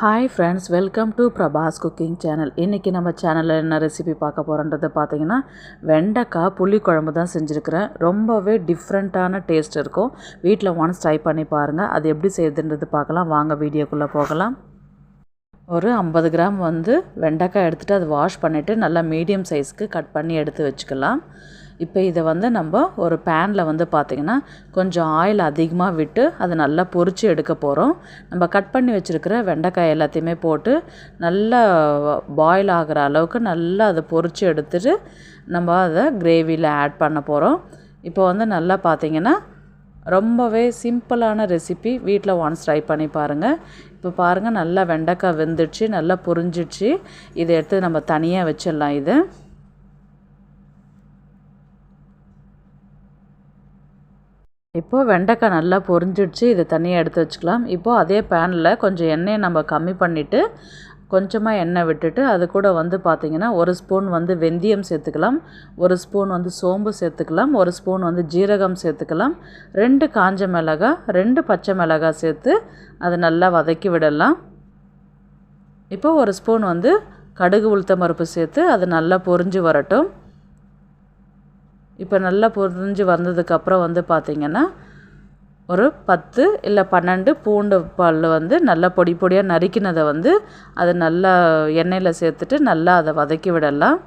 Hi friends welcome to Prabhas cooking channel இன்றைக்கி நம்ம சேனலில் என்ன ரெசிபி பார்க்க போகிறோன்றது பார்த்தீங்கன்னா வெண்டைக்காய் புளி குழம்பு தான் செஞ்சுருக்கிறேன். ரொம்பவே டிஃப்ரெண்ட்டான டேஸ்ட் இருக்கும். வீட்டில் ஒன்ஸ் ட்ரை பண்ணி பாருங்கள் அது எப்படி செய்யுதுன்றது பார்க்கலாம். வாங்க வீடியோக்குள்ளே போகலாம். ஒரு ஐம்பது கிராம் வந்து வெண்டைக்காய் எடுத்துகிட்டு அதை வாஷ் பண்ணிவிட்டு நல்லா மீடியம் சைஸ்க்கு கட் பண்ணி எடுத்து வச்சுக்கலாம். இப்போ இதை வந்து நம்ம ஒரு பேனில் வந்து பார்த்திங்கன்னா கொஞ்சம் ஆயில் அதிகமாக விட்டு அதை நல்லா பொரித்து எடுக்க போகிறோம் நம்ம கட் பண்ணி வச்சுருக்கிற வெண்டைக்காய் எல்லாத்தையுமே போட்டு நல்லா பாயில் ஆகிற அளவுக்கு நல்லா அதை பொரித்து எடுத்துட்டு நம்ம அதை கிரேவியில் ஆட் பண்ண போகிறோம் இப்போ வந்து நல்லா பார்த்திங்கன்னா ரொம்பவே சிம்பிளான ரெசிபி வீட்டில் ஒன்ஸ் ட்ரை பண்ணி பாருங்கள் இப்போ பாருங்கள் நல்லா வெண்டைக்காய் வெந்துடுச்சு நல்லா புரிஞ்சிடுச்சு இதை எடுத்து நம்ம தனியாக வச்சிடலாம் இது. இப்போது வெண்டைக்காய் நல்லா பொரிஞ்சிடுச்சு. இதை தனியாக எடுத்து வச்சுக்கலாம். இப்போது அதே பேனில் கொஞ்சம் எண்ணெயை நம்ம கம்மி பண்ணிவிட்டு கொஞ்சமாக எண்ணெய் விட்டுட்டு அது கூட வந்து பார்த்திங்கன்னா ஒரு ஸ்பூன் வந்து வெந்தயம் சேர்த்துக்கலாம். ஒரு ஸ்பூன் வந்து சோம்பு சேர்த்துக்கலாம். ஒரு ஸ்பூன் வந்து ஜீரகம் சேர்த்துக்கலாம். ரெண்டு காஞ்ச மிளகாய் ரெண்டு பச்சை மிளகாய் சேர்த்து அதை நல்லா வதக்கி விடலாம். இப்போ ஒரு ஸ்பூன் வந்து கடுகு உளுத்தம் பருப்பு சேர்த்து அது நல்லா பொரிஞ்சு வரட்டும். இப்போ நல்லா பொரிஞ்சு வந்ததுக்கப்புறம் வந்து பார்த்திங்கன்னா ஒரு பத்து இல்லை பன்னெண்டு பூண்டு பல் வந்து நல்லா பொடி பொடியாக நறுக்கினதை வந்து அது நல்லா எண்ணெயில் சேர்த்துட்டு நல்லா அதை வதக்கி விடலாம்.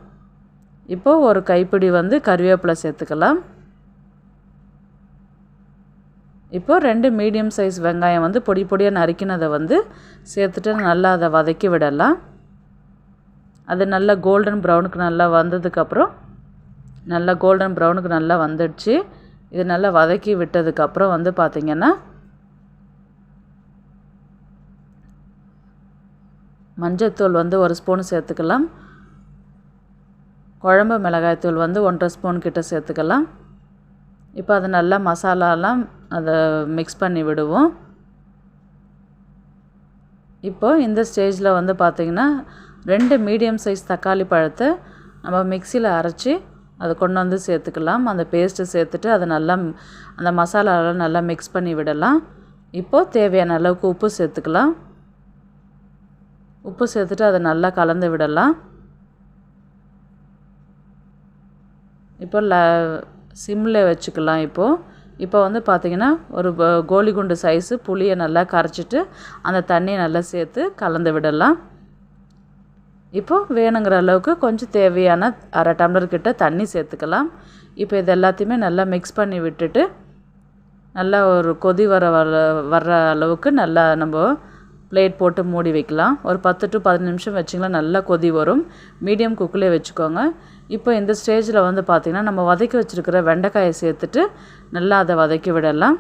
இப்போது ஒரு கைப்பிடி வந்து கருவேப்பிலை சேர்த்துக்கலாம். இப்போது ரெண்டு மீடியம் சைஸ் வெங்காயம் வந்து பொடி பொடியாக நறுக்கினதை வந்து சேர்த்துட்டு நல்லா அதை வதக்கி விடலாம். அது நல்லா கோல்டன் ப்ரௌனுக்கு நல்லா வந்ததுக்கப்புறம் நல்லா கோல்டன் ப்ரௌனுக்கு நல்லா வந்துடுச்சு. இது நல்லா வதக்கி விட்டதுக்கப்புறம் வந்து பார்த்திங்கன்னா மஞ்சத்தூள் வந்து ஒரு ஸ்பூன் சேர்த்துக்கலாம். குழம்பு மிளகாய்த்தூள் வந்து ஒன்றரை ஸ்பூன் கிட்ட சேர்த்துக்கலாம். இப்போ அது நல்லா மசாலாலாம் அதை மிக்ஸ் பண்ணி விடுவோம். இப்போ இந்த ஸ்டேஜில் வந்து பார்த்திங்கன்னா ரெண்டு மீடியம் சைஸ் தக்காளி பழத்தை நம்ம மிக்சியில் அரைச்சி அதை கொண்டு வந்து சேர்த்துக்கலாம். அந்த பேஸ்ட்டு சேர்த்துட்டு அதை நல்லா அந்த மசாலாவில் நல்லா மிக்ஸ் பண்ணி விடலாம். இப்போது தேவையான அளவுக்கு உப்பு சேர்த்துக்கலாம். உப்பு சேர்த்துட்டு அதை நல்லா கலந்து விடலாம். இப்போ ல சிம்மில் வச்சுக்கலாம் இப்போது இப்போ வந்து பார்த்திங்கன்னா ஒரு கோலி குண்டு சைஸு புளியை நல்லா கரைச்சிட்டு அந்த தண்ணியை நல்லா சேர்த்து கலந்து விடலாம். இப்போது வேணுங்கிற அளவுக்கு கொஞ்சம் தேவையான அரை டம்ளர் கிட்ட தண்ணி சேர்த்துக்கலாம். இப்போ இது எல்லாத்தையுமே நல்லா மிக்ஸ் பண்ணி விட்டுட்டு நல்லா ஒரு கொதி வர வர வர்ற அளவுக்கு நல்லா நம்ம பிளேட் போட்டு மூடி வைக்கலாம். ஒரு பத்து டு பதினஞ்சு நிமிஷம் வச்சிங்களா நல்லா கொதி வரும். மீடியம் குக்கிலே வச்சுக்கோங்க. இப்போ இந்த ஸ்டேஜில் வந்து பார்த்திங்கன்னா நம்ம வதக்கி வச்சுருக்கிற வெண்டைக்காயை சேர்த்துட்டு நல்லா அதை வதக்கி விடலாம்.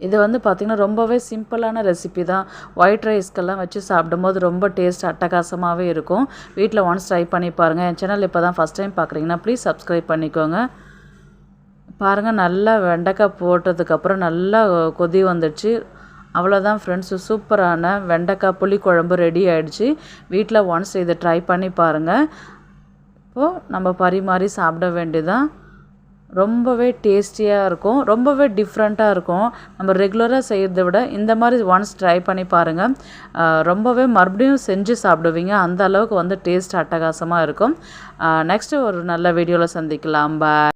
இது வந்து பார்த்திங்கன்னா ரொம்பவே சிம்பிளான ரெசிபி தான். ஒயிட் ரைஸ்க்கெல்லாம் வச்சு சாப்பிடும்போது ரொம்ப டேஸ்ட் அட்டகாசமாகவே இருக்கும். வீட்டில் ஒன்ஸ் ட்ரை பண்ணி பாருங்கள் என் சேனல் இப்போ தான் ஃபஸ்ட் டைம் பார்க்குறீங்கன்னா ப்ளீஸ் சப்ஸ்கிரைப் பண்ணிக்கோங்க. பாருங்கள் நல்லா வெண்டைக்காய் போட்டதுக்கப்புறம் நல்லா கொதி வந்துடுச்சு. அவ்வளோதான் ஃப்ரெண்ட்ஸு சூப்பரான வெண்டைக்காய் புளி குழம்பு ரெடி ஆகிடுச்சு வீட்டில் ஒன்ஸ் இதை ட்ரை பண்ணி பாருங்கள் இப்போது நம்ம பரிமாறி சாப்பிட வேண்டியதான் ரொம்பவே டேஸ்டியாக இருக்கும். ரொம்பவே டிஃப்ரெண்ட்டாக இருக்கும். நம்ம ரெகுலராக செய்கிறத விட இந்த மாதிரி ஒன்ஸ் ட்ரை பண்ணி பாருங்கள் ரொம்பவே மறுபடியும் செஞ்சு சாப்பிடுவீங்க. அந்த அளவுக்கு வந்து டேஸ்ட் அட்டகாசமாக இருக்கும். நெக்ஸ்ட்டு ஒரு நல்ல வீடியோவில் சந்திக்கலாம். பாய்